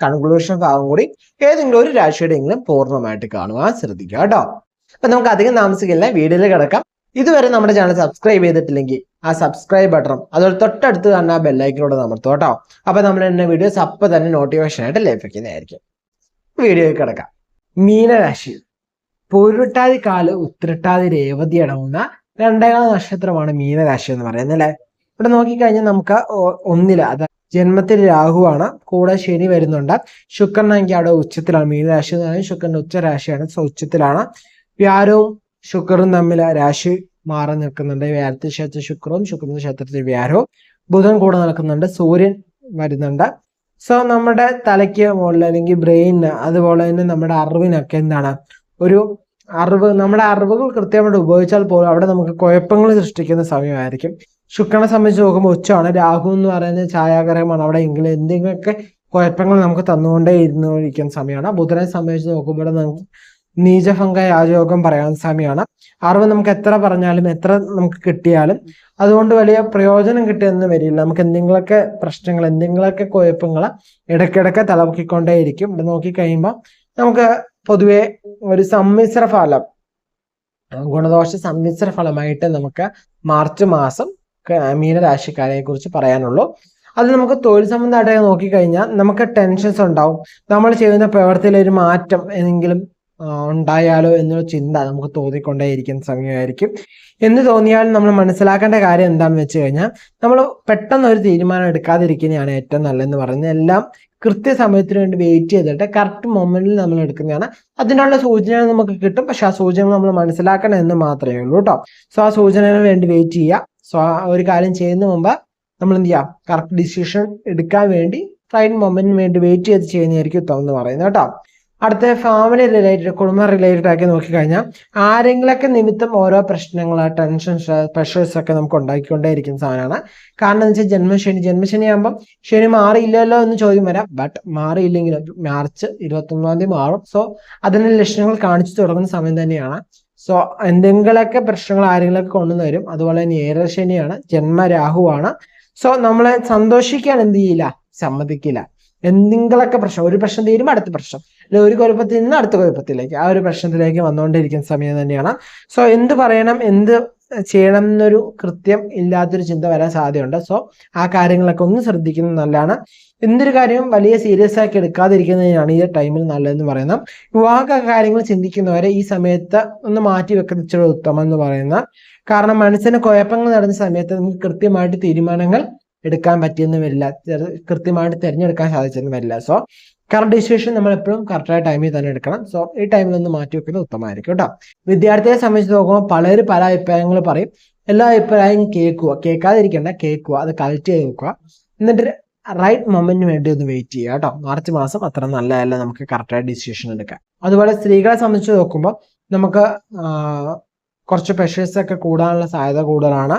Conclusion ഭാഗം കൂടി ഏതെങ്കിലും ഒരു രാശിയുടെ എങ്കിലും പൂർണമായിട്ട് കാണുക ശ്രദ്ധിക്കുക കേട്ടോ. അപ്പൊ നമുക്ക് അധികം താമസിക്കില്ല. വീഡിയോയിൽ കിടക്കാം. ഇതുവരെ നമ്മുടെ ചാനൽ സബ്സ്ക്രൈബ് ചെയ്തിട്ടില്ലെങ്കിൽ ആ സബ്സ്ക്രൈബ് ബട്ടണും അതുപോലെ തൊട്ടടുത്ത് തന്നെ ആ ബെല്ലൈക്കിനോട് അമർത്തും കേട്ടോ. അപ്പൊ നമ്മൾ എന്നെ വീഡിയോസ് അപ്പൊ തന്നെ നോട്ടിഫിക്കേഷൻ ആയിട്ട് ലഭിക്കുന്നതായിരിക്കും വീഡിയോയിൽ കിടക്കാം. മീനരാശി. പൊരുട്ടാതി കാൽ ഉത്രട്ടാതി രേവതി അടങ്ങുന്ന രണ്ടേകാല നക്ഷത്രമാണ് മീനരാശി എന്ന് പറയുന്നത് അല്ലെ? ഇവിടെ നോക്കിക്കഴിഞ്ഞാൽ നമുക്ക് ഒന്നില ഒന്നിൽ അത് ജന്മത്തിൽ രാഹുവാണ്. കൂടെ ശനി വരുന്നുണ്ട്. ശുക്രനാണെങ്കിൽ അവിടെ ഉച്ചത്തിലാണ്. മീനരാശി എന്ന് പറയുന്നത് ശുക്രന്റെ ഉച്ചരാശിയാണ് സോ ഉച്ചത്തിലാണ്. വ്യാരവും ശുക്രനും തമ്മിൽ രാശി മാറി നിൽക്കുന്നുണ്ട്. വ്യാരത്തിൽ ക്ഷേത്ര ശുക്രവും ശുക്രന്റെ ക്ഷേത്രത്തിൽ വ്യാരവും ബുധൻ കൂടെ നിൽക്കുന്നുണ്ട് സൂര്യൻ വരുന്നുണ്ട്. സോ നമ്മുടെ തലയ്ക്ക് മുകളിൽ അല്ലെങ്കിൽ ബ്രെയിനിന് അതുപോലെ തന്നെ നമ്മുടെ അറിവിനൊക്കെ എന്താണ്? ഒരു അറിവ് നമ്മുടെ അറിവുകൾ കൃത്യമായിട്ട് ഉപയോഗിച്ചാൽ പോലും അവിടെ നമുക്ക് കുഴപ്പങ്ങൾ സൃഷ്ടിക്കുന്ന സമയമായിരിക്കും. ശുക്രനെ സംബന്ധിച്ച് നോക്കുമ്പോൾ ഉച്ചമാണ് രാഹു എന്ന് പറയുന്നത് ഛായാഗ്രഹമാണ്. അവിടെ എങ്കിലും എന്തെങ്കിലുമൊക്കെ കുഴപ്പങ്ങൾ നമുക്ക് തന്നുകൊണ്ടേ ഇരുന്നിരിക്കുന്ന സമയമാണ്. ബുധനെ സംബന്ധിച്ച് നോക്കുമ്പോൾ നമുക്ക് നീചഭംഗ രാജയോഗം പറയാൻ സമയമാണ്. അറിവ് നമുക്ക് എത്ര പറഞ്ഞാലും എത്ര നമുക്ക് കിട്ടിയാലും അതുകൊണ്ട് വലിയ പ്രയോജനം കിട്ടിയെന്ന് വരില്ല. നമുക്ക് എന്തെങ്കിലുമൊക്കെ പ്രശ്നങ്ങൾ എന്തെങ്കിലുമൊക്കെ കുഴപ്പങ്ങൾ ഇടയ്ക്കിടയ്ക്ക് തലമുക്കിക്കൊണ്ടേയിരിക്കും ഇവിടെ നോക്കിക്കഴിയുമ്പോൾ നമുക്ക് പൊതുവെ ഒരു സമ്മിശ്ര ഫലം ഗുണദോഷ സമ്മിശ്ര ഫലമായിട്ട് നമുക്ക് മാർച്ച് മാസം മീനരാശിക്കാരെ കുറിച്ച് പറയാനുള്ളൂ. അത് നമുക്ക് തൊഴിൽ സംബന്ധമായിട്ട് നോക്കിക്കഴിഞ്ഞാൽ നമുക്ക് ടെൻഷൻസ് ഉണ്ടാവും. നമ്മൾ ചെയ്യുന്ന പ്രവൃത്തിയിൽ ഒരു മാറ്റം എന്തെങ്കിലും ഉണ്ടായാലോ എന്നുള്ള ചിന്ത നമുക്ക് തോന്നിക്കൊണ്ടേയിരിക്കുന്ന സമയമായിരിക്കും. എന്ന് തോന്നിയാലും നമ്മൾ മനസ്സിലാക്കേണ്ട കാര്യം എന്താണെന്ന് വെച്ച് കഴിഞ്ഞാൽ നമ്മൾ പെട്ടെന്ന് ഒരു തീരുമാനം എടുക്കാതിരിക്കുന്നതാണ് ഏറ്റവും നല്ലതെന്ന് പറയുന്നത്. എല്ലാം കൃത്യസമയത്തിന് വേണ്ടി വെയിറ്റ് ചെയ്തിട്ട് കറക്റ്റ് മൊമെന്റിൽ നമ്മൾ എടുക്കുന്നതാണ്. അതിനുള്ള സൂചനകൾ നമുക്ക് കിട്ടും. പക്ഷെ ആ സൂചനകൾ നമ്മൾ മനസ്സിലാക്കണം എന്ന് മാത്രമേ ഉള്ളൂ കേട്ടോ സോ ആ സൂചനകൾ വേണ്ടി വെയിറ്റ് ചെയ്യുക. സോ ആ ഒരു കാര്യം ചെയ്യുന്ന മുമ്പ് നമ്മൾ എന്ത് ചെയ്യാം? കറക്റ്റ് ഡിസിഷൻ എടുക്കാൻ വേണ്ടി റൈറ്റ് മൊമെന്റിന് വേണ്ടി വെയിറ്റ് ചെയ്ത് ചെയ്യുന്നതായിരിക്കും ഉത്തമം എന്ന് പറയുന്നത് കേട്ടോ. അടുത്ത ഫാമിലി റിലേറ്റഡ് കുടുംബ റിലേറ്റഡ് ആക്കി നോക്കിക്കഴിഞ്ഞാൽ ആരെങ്കിലൊക്കെ നിമിത്തം ഓരോ പ്രശ്നങ്ങൾ ടെൻഷൻസ് പ്രഷേഴ്സ് ഒക്കെ നമുക്ക് ഉണ്ടാക്കിക്കൊണ്ടേയിരിക്കുന്ന സാധനമാണ്. കാരണം എന്ന് വെച്ചാൽ ജന്മശനി ജന്മശനി ആകുമ്പോൾ ശനി മാറിയില്ലല്ലോ എന്ന് ചോദ്യം വരാം. ബട്ട് മാറിയില്ലെങ്കിലും മാർച്ച് ഇരുപത്തൊന്നാം തീയതി മാറും. സോ അതിന്റെ ലക്ഷണങ്ങൾ കാണിച്ചു തുടങ്ങുന്ന സമയം തന്നെയാണ് സോ എന്തെങ്കിലുമൊക്കെ പ്രശ്നങ്ങൾ ആരെങ്കിലൊക്കെ കൊണ്ടുവന്ന് അതുപോലെ തന്നെ ഏറശനിയാണ് ജന്മരാഹുവാണ്. സോ നമ്മളെ സന്തോഷിക്കാൻ എന്ത് ചെയ്യില്ല? സമ്മതിക്കില്ല. എന്തെങ്കിലുമൊക്കെ പ്രശ്നം ഒരു പ്രശ്നം തീരുമ്പോൾ അടുത്ത പ്രശ്നം. അല്ലെ ഒരു കുഴപ്പത്തിൽ നിന്ന് അടുത്ത കുഴപ്പത്തിലേക്ക്. ആ ഒരു പ്രശ്നത്തിലേക്ക് വന്നുകൊണ്ടിരിക്കുന്ന സമയം തന്നെയാണ്. സോ എന്ത് പറയണം? എന്ത് ചെയ്യണം എന്നൊരു കൃത്യം ഇല്ലാത്തൊരു ചിന്ത വരാൻ സാധ്യതയുണ്ട്. സോ ആ കാര്യങ്ങളൊക്കെ ഒന്ന് ശ്രദ്ധിക്കുന്നത് നല്ലതാണ്. എന്തൊരു കാര്യവും വലിയ സീരിയസ് ആക്കി എടുക്കാതിരിക്കുന്നതിനാണ് ഈ ടൈമിൽ നല്ലതെന്ന് പറയുന്നത്. വിവാഹ കാര്യങ്ങൾ ചിന്തിക്കുന്നവരെ ഈ സമയത്ത് ഒന്ന് മാറ്റി വെക്കുന്ന ഇച്ചിരി ഉത്തമം എന്ന് പറയുന്ന കാരണം മനസ്സിന് കുഴപ്പങ്ങൾ നടന്ന സമയത്ത് നമുക്ക് കൃത്യമായിട്ട് തീരുമാനങ്ങൾ എടുക്കാൻ പറ്റിയെന്ന് വരില്ല. കൃത്യമായിട്ട് തിരഞ്ഞെടുക്കാൻ സാധിച്ചെന്ന് വരില്ല. സോ കറക്റ്റ് ഡിസിഷൻ നമ്മൾ എപ്പോഴും കറക്റ്റായ ടൈമിൽ തന്നെ എടുക്കണം. സോ ഈ ടൈമിൽ ഒന്ന് മാറ്റി വെക്കുന്നത് ഉത്തമമായിരിക്കും കേട്ടോ. വിദ്യാർത്ഥിയെ സംബന്ധിച്ച് നോക്കുമ്പോൾ പലരും പല അഭിപ്രായങ്ങൾ പറയും. എല്ലാ അഭിപ്രായവും കേൾക്കുക. കേൾക്കാതിരിക്കേണ്ട കേൾക്കുക. അത് കളക്ട് ചെയ്ത് വെക്കുക എന്നിട്ട് റൈറ്റ് മൊമെന്റിന് വേണ്ടി ഒന്ന് വെയിറ്റ് ചെയ്യുക കേട്ടോ. മാർച്ച് മാസം അത്ര നല്ലതല്ല നമുക്ക് കറക്റ്റായ ഡിസിഷൻ എടുക്കാം അതുപോലെ സ്ത്രീകളെ സംബന്ധിച്ച് നോക്കുമ്പോൾ നമുക്ക് കുറച്ച് പ്രഷേഴ്സ് ഒക്കെ കൂടാനുള്ള സാധ്യത കൂടുതലാണ്.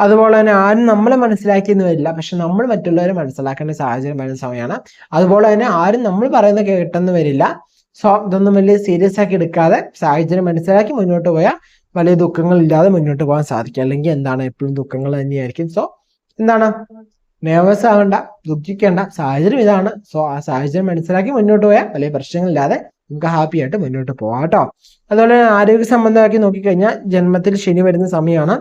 അതുപോലെ തന്നെ ആരും നമ്മളെ മനസ്സിലാക്കിയെന്ന് വരില്ല പക്ഷെ നമ്മൾ മറ്റുള്ളവരെ മനസ്സിലാക്കേണ്ട സാഹചര്യം വരുന്ന സമയമാണ്. അതുപോലെ തന്നെ ആരും നമ്മൾ പറയുന്നത് കേട്ടെന്ന് വരില്ല. സോ ഇതൊന്നും വലിയ സീരിയസ് ആക്കി എടുക്കാതെ സാഹചര്യം മനസ്സിലാക്കി മുന്നോട്ട് പോയാൽ വലിയ ദുഃഖങ്ങൾ ഇല്ലാതെ മുന്നോട്ട് പോകാൻ സാധിക്കും. അല്ലെങ്കിൽ എന്താണ് എപ്പോഴും ദുഃഖങ്ങൾ തന്നെയായിരിക്കും. സോ എന്താണ്? നെർവസ് ആകണ്ട ദുഃഖിക്കേണ്ട സാഹചര്യം ഇതാണ്. സോ ആ സാഹചര്യം മനസ്സിലാക്കി മുന്നോട്ട് പോയാൽ വലിയ പ്രശ്നങ്ങളില്ലാതെ നമുക്ക് ഹാപ്പി ആയിട്ട് മുന്നോട്ട് പോകാം കേട്ടോ. അതുപോലെ ആരോഗ്യ സംബന്ധമാക്കി നോക്കിക്കഴിഞ്ഞാൽ ജന്മത്തിൽ ശനി വരുന്ന സമയമാണ്.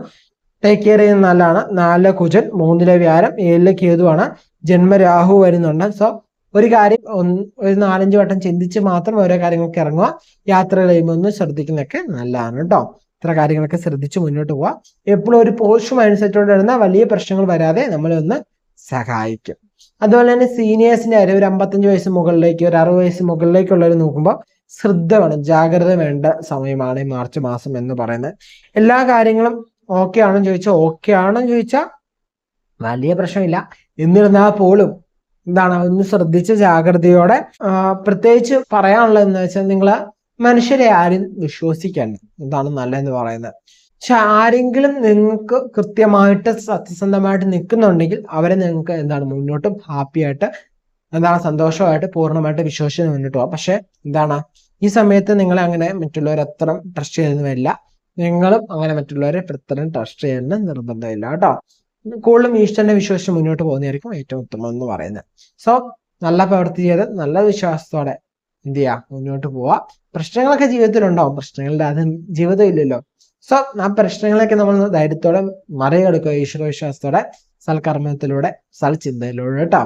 ടേക്ക് കെയർ ചെയ്യുന്നത് നല്ലതാണ്. നാലിലെ കുജൻ മൂന്നിലെ വ്യാരം ഏഴിലെ കേതുവാണ്. ജന്മരാഹു വരുന്നുണ്ട്. സോ ഒരു കാര്യം ഒരു നാലഞ്ച് വട്ടം ചിന്തിച്ച് മാത്രം ഓരോ കാര്യങ്ങൾക്ക് ഇറങ്ങുക. യാത്ര കഴിയുമ്പോൾ ഒന്ന് ശ്രദ്ധിക്കുന്നതൊക്കെ നല്ലതാണ് കേട്ടോ. ഇത്ര കാര്യങ്ങളൊക്കെ ശ്രദ്ധിച്ച് മുന്നോട്ട് പോവുക എപ്പോഴും ഒരു പോസ്റ്റ് മൈൻഡ് സെറ്റോടെ ഇരുന്നാൽ വലിയ പ്രശ്നങ്ങൾ വരാതെ നമ്മളെ ഒന്ന് സഹായിക്കും. അതുപോലെ തന്നെ സീനിയേഴ്സിന്റെ കാര്യം ഒരു അമ്പത്തഞ്ച് വയസ്സ് മുകളിലേക്ക് ഒരു അറുപത് വയസ്സ് മുകളിലേക്കുള്ളവർ നോക്കുമ്പോൾ ശ്രദ്ധ വേണം ജാഗ്രത വേണ്ട സമയമാണ് ഈ മാർച്ച് മാസം എന്ന് പറയുന്നത്. എല്ലാ കാര്യങ്ങളും ഓക്കെ ആണെന്ന് ചോദിച്ചാൽ ഓക്കെ ആണെന്ന് ചോദിച്ചാൽ വലിയ പ്രശ്നമില്ല. എന്നിരുന്നാൽ പോലും എന്താണ് ഒന്ന് ശ്രദ്ധിച്ച ജാഗ്രതയോടെ പ്രത്യേകിച്ച് പറയാനുള്ളത് എന്ന് വെച്ചാൽ നിങ്ങൾ മനുഷ്യരെ ആരും വിശ്വസിക്കണ്ട. എന്താണ് നല്ലതെന്ന് പറയുന്നത്. പക്ഷെ ആരെങ്കിലും നിങ്ങൾക്ക് കൃത്യമായിട്ട് സത്യസന്ധമായിട്ട് നിൽക്കുന്നുണ്ടെങ്കിൽ അവരെ നിങ്ങൾക്ക് എന്താണ് മുന്നോട്ടും ഹാപ്പി ആയിട്ട് എന്താണ് സന്തോഷമായിട്ട് പൂർണമായിട്ട് വിശ്വസിച്ച് മുന്നോട്ട് പോകാം പക്ഷെ എന്താണ് ഈ സമയത്ത് നിങ്ങളെ അങ്ങനെ മറ്റുള്ളവരെ അത്ര ട്രസ്റ്റ് ചെയ്യുന്നതല്ല നിങ്ങളും അങ്ങനെ മറ്റുള്ളവരെ അത്രയും ട്രസ്റ്റ് ചെയ്യുന്ന നിർബന്ധമില്ല കേട്ടോ. കൂടുതലും ഈശ്വരനെ വിശ്വസിച്ച് മുന്നോട്ട് പോകുന്നതായിരിക്കും ഏറ്റവും ഉത്തമം എന്ന് പറയുന്നത്. സോ നല്ല പ്രവൃത്തി ചെയ്ത് നല്ല വിശ്വാസത്തോടെ എന്ത് ചെയ്യാം മുന്നോട്ട് പോവാ പ്രശ്നങ്ങളൊക്കെ ജീവിതത്തിലുണ്ടാവും. പ്രശ്നങ്ങളുടെ അത് ജീവിതം ഇല്ലല്ലോ. സോ ആ പ്രശ്നങ്ങളൊക്കെ നമ്മൾ ധൈര്യത്തോടെ മറികടക്കുക ഈശ്വരവിശ്വാസത്തോടെ സൽക്കർമ്മത്തിലൂടെ സൽചിന്തയിലൂടെ കേട്ടോ.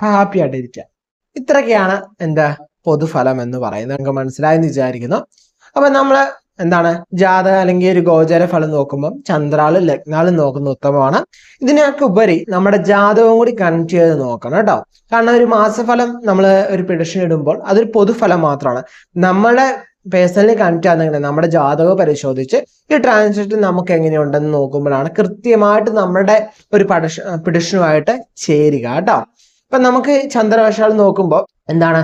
ഹാപ്പി ആയിട്ട് ഇരിക്കുക ഇത്രയൊക്കെയാണ് എന്താ പൊതുഫലം എന്ന് പറയുന്നത്. നമുക്ക് മനസ്സിലായെന്ന് വിചാരിക്കുന്നു. അപ്പൊ നമ്മൾ എന്താണ്? ജാത അല്ലെങ്കിൽ ഒരു ഗോചര ഫലം നോക്കുമ്പോൾ ചന്ദ്രാളും ലഗ്നാളും നോക്കുന്ന ഉത്തമമാണ്. ഇതിനൊക്കെ ഉപരി നമ്മുടെ ജാതകവും കൂടി കണക്ട് ചെയ്ത് നോക്കണം കേട്ടോ. കാരണം ഒരു മാസഫലം നമ്മൾ ഒരു പ്രഡിക്ഷൻ ഇടുമ്പോൾ അതൊരു പൊതുഫലം മാത്രമാണ്. നമ്മുടെ പേഴ്സണലി കണക്ട് ആണെങ്കിൽ നമ്മുടെ ജാതകം പരിശോധിച്ച് ഈ ട്രാൻസാക്ഷൻ നമുക്ക് എങ്ങനെയുണ്ടെന്ന് നോക്കുമ്പോഴാണ് കൃത്യമായിട്ട് നമ്മുടെ ഒരു പഠിഷ പിടിഷനുമായിട്ട് ചേരുക കേട്ടോ. ഇപ്പൊ നമുക്ക് ചന്ദ്രവശാൽ നോക്കുമ്പോൾ എന്താണ്?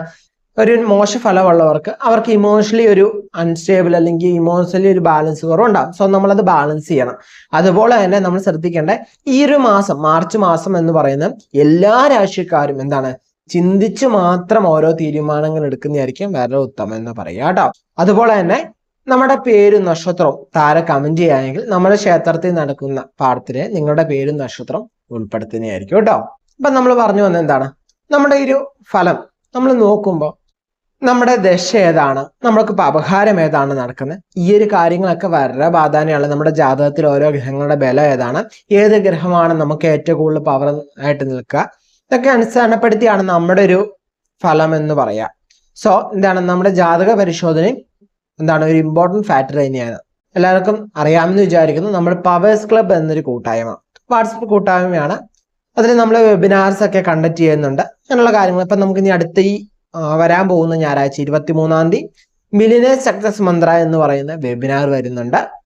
ഒരു മോശ ഫലമുള്ളവർക്ക് അവർക്ക് ഇമോഷണലി ഒരു അൺസ്റ്റേബിൾ അല്ലെങ്കിൽ ഇമോഷണലി ഒരു ബാലൻസ് കുറവുണ്ടാകും സോ നമ്മളത് ബാലൻസ് ചെയ്യണം. അതുപോലെ തന്നെ നമ്മൾ ശ്രദ്ധിക്കേണ്ട ഈ ഒരു മാസം മാർച്ച് മാസം എന്ന് പറയുന്ന എല്ലാ രാശിക്കാരും എന്താണ്? ചിന്തിച്ച് മാത്രം ഓരോ തീരുമാനങ്ങൾ എടുക്കുന്നതായിരിക്കും വളരെ ഉത്തമം എന്ന് പറയുക കേട്ടോ. അതുപോലെ തന്നെ നമ്മുടെ പേരും നക്ഷത്രവും താര കമന്റ് ചെയ്യുകയാണെങ്കിൽ നമ്മുടെ ക്ഷേത്രത്തിൽ നടക്കുന്ന പാഠത്തിന് നിങ്ങളുടെ പേരും നക്ഷത്രം ഉൾപ്പെടുത്തുന്നതായിരിക്കും കേട്ടോ. അപ്പൊ നമ്മൾ പറഞ്ഞു വന്ന എന്താണ്? നമ്മുടെ ഒരു ഫലം നമ്മൾ നോക്കുമ്പോൾ നമ്മുടെ ദശ ഏതാണ്? നമ്മൾക്ക് അപഹാരം ഏതാണ് നടക്കുന്നത്? ഈ ഒരു കാര്യങ്ങളൊക്കെ വളരെ പ്രാധാന്യമാണ് നമ്മുടെ ജാതകത്തിൽ ഓരോ ഗ്രഹങ്ങളുടെ ബലം ഏതാണ്? ഏത് ഗ്രഹമാണ് നമുക്ക് ഏറ്റവും കൂടുതൽ പവർ ആയിട്ട് നിൽക്കുക? ഇതൊക്കെ അടിസ്ഥാനപ്പെടുത്തിയാണ് നമ്മുടെ ഒരു ഫലം എന്ന് പറയാ. സോ എന്താണ് നമ്മുടെ ജാതക പരിശോധന എന്താണ് ഒരു ഇമ്പോർട്ടന്റ് ഫാക്ടർ തന്നെയാണ്. എല്ലാവർക്കും അറിയാമെന്ന് വിചാരിക്കുന്നു. നമ്മൾ പവേഴ്സ് ക്ലബ്ബ് എന്നൊരു കൂട്ടായ്മ. വാട്സപ്പ് കൂട്ടായ്മയാണ്. അതിൽ നമ്മൾ വെബിനാർസ് ഒക്കെ കണ്ടക്ട് ചെയ്യുന്നുണ്ട്. അങ്ങനെയുള്ള കാര്യങ്ങൾ. ഇപ്പം നമുക്ക് ഇനി അടുത്ത ഈ വരാൻ പോകുന്ന ഞായറാഴ്ച ഇരുപത്തി മൂന്നാം തീയതി മിലിനേഴ്സ് സക്സസ് മന്ത്ര എന്ന് പറയുന്ന വെബിനാർ വരുന്നുണ്ട്.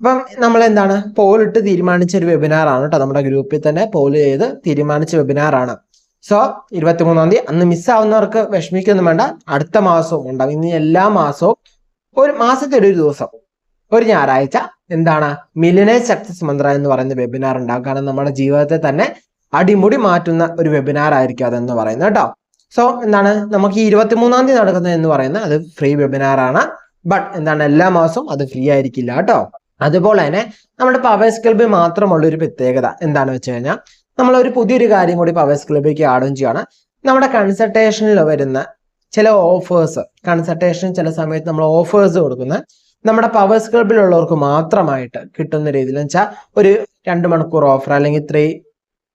അപ്പം നമ്മൾ എന്താണ് പോളിട്ട് തീരുമാനിച്ച ഒരു വെബിനാർ ആണ് കേട്ടോ നമ്മുടെ ഗ്രൂപ്പിൽ തന്നെ പോൾ ചെയ്ത് തീരുമാനിച്ച വെബിനാർ ആണ്. സോ ഇരുപത്തിമൂന്നാം തീയതി അന്ന് മിസ്സാവുന്നവർക്ക് വിഷമിക്കൊന്നും വേണ്ട. അടുത്ത മാസവും ഉണ്ടാവും. ഇനി എല്ലാ മാസവും ഒരു മാസത്തെ ഒരു ദിവസം ഒരു ഞായറാഴ്ച എന്താണ്? മിലിനെ സക്സസ് മന്ത്ര എന്ന് പറയുന്ന വെബിനാർ ഉണ്ടാവും. കാരണം നമ്മുടെ ജീവിതത്തെ തന്നെ അടിമുടി മാറ്റുന്ന ഒരു വെബിനാർ ആയിരിക്കും അതെന്ന് പറയുന്നത് കേട്ടോ സോ എന്താണ്? നമുക്ക് ഈ ഇരുപത്തിമൂന്നാം തീയതി നടക്കുന്നത് എന്ന് പറയുന്നത് അത് ഫ്രീ വെബിനാർ ആണ്. ബട്ട് എന്താണ്? എല്ലാ മാസവും അത് ഫ്രീ ആയിരിക്കില്ല കേട്ടോ അതുപോലെ തന്നെ നമ്മുടെ പവേഴ്സ് ക്ലബിൽ മാത്രമുള്ള ഒരു പ്രത്യേകത എന്താണെന്ന് വെച്ച് കഴിഞ്ഞാൽ നമ്മൾ ഒരു പുതിയൊരു കാര്യം കൂടി പവേഴ്സ് ക്ലബിലേക്ക് ആഡും ചെയ്യാണ്. നമ്മുടെ കൺസൾട്ടേഷനിൽ വരുന്ന ചില ഓഫേഴ്സ് കൺസൾട്ടേഷൻ ചില സമയത്ത് നമ്മൾ ഓഫേഴ്സ് കൊടുക്കുന്ന നമ്മുടെ പവേഴ്സ് ക്ലബിലുള്ളവർക്ക് മാത്രമായിട്ട് കിട്ടുന്ന രീതിയിൽ വെച്ചാൽ ഒരു രണ്ട് മണിക്കൂർ ഓഫർ അല്ലെങ്കിൽ ത്രീ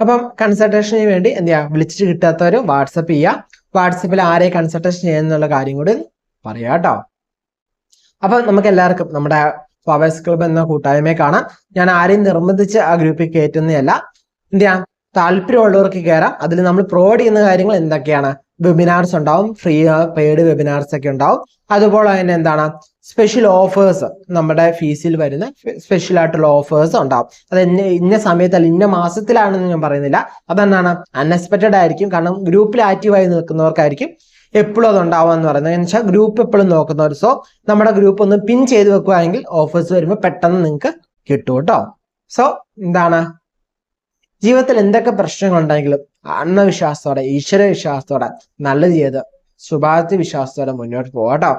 അപ്പം കൺസൾട്ടേഷന് വേണ്ടി എന്ത് ചെയ്യാം? വിളിച്ചിട്ട് കിട്ടാത്തവർ വാട്സപ്പ് ചെയ്യുക വാട്സപ്പിൽ ആരെ കൺസൾട്ടേഷൻ ചെയ്യുന്നുള്ള കാര്യം കൂടി പറയാം കേട്ടോ. അപ്പൊ നമുക്ക് എല്ലാവർക്കും നമ്മുടെ ഫ്ലവേഴ്സ് ക്ലബ് എന്ന കൂട്ടായ്മയെ കാണാം. ഞാൻ ആരെയും നിർബന്ധിച്ച് ആ ഗ്രൂപ്പിൽ കയറ്റുന്നതല്ല. എന്ത് ചെയ്യാം? താല്പര്യമുള്ളവർക്ക് കയറാം. അതിൽ നമ്മൾ പ്രൊവൈഡ് ചെയ്യുന്ന കാര്യങ്ങൾ എന്തൊക്കെയാണ്? വെബിനാർസ് ഉണ്ടാവും. ഫ്രീ പെയ്ഡ് വെബിനാർസ് ഒക്കെ ഉണ്ടാവും. അതുപോലെ തന്നെ എന്താണ്? സ്പെഷ്യൽ ഓഫേഴ്സ് നമ്മുടെ ഫീസിൽ വരുന്ന സ്പെഷ്യൽ ആയിട്ടുള്ള ഓഫേഴ്സ് ഉണ്ടാവും. അത് ഇന്ന ഇന്ന സമയത്തല്ല ഇന്ന മാസത്തിലാണെന്ന് ഞാൻ പറയുന്നില്ല. അതെന്താണ്? അൺഎക്സ്പെക്റ്റഡ് ആയിരിക്കും. കാരണം ഗ്രൂപ്പിൽ ആക്റ്റീവായി നിൽക്കുന്നവർക്കായിരിക്കും എപ്പോഴും അത് ഉണ്ടാവുക എന്ന് പറയുന്നത്. എന്ന് വെച്ചാൽ ഗ്രൂപ്പ് എപ്പോഴും നോക്കുന്നവർ സോ നമ്മുടെ ഗ്രൂപ്പ് ഒന്ന് പിൻ ചെയ്ത് വെക്കുകയാണെങ്കിൽ ഓഫേഴ്സ് വരുമ്പോൾ പെട്ടെന്ന് നിങ്ങൾക്ക് കിട്ടും കേട്ടോ. സോ എന്താണ്? ജീവിതത്തിൽ എന്തൊക്കെ പ്രശ്നങ്ങൾ ഉണ്ടെങ്കിലും ആത്മവിശ്വാസത്തോടെ ഈശ്വര വിശ്വാസത്തോടെ നല്ലത് ചെയ്ത് ശുഭാപ്തി വിശ്വാസത്തോടെ മുന്നോട്ട് പോകാം കേട്ടോ.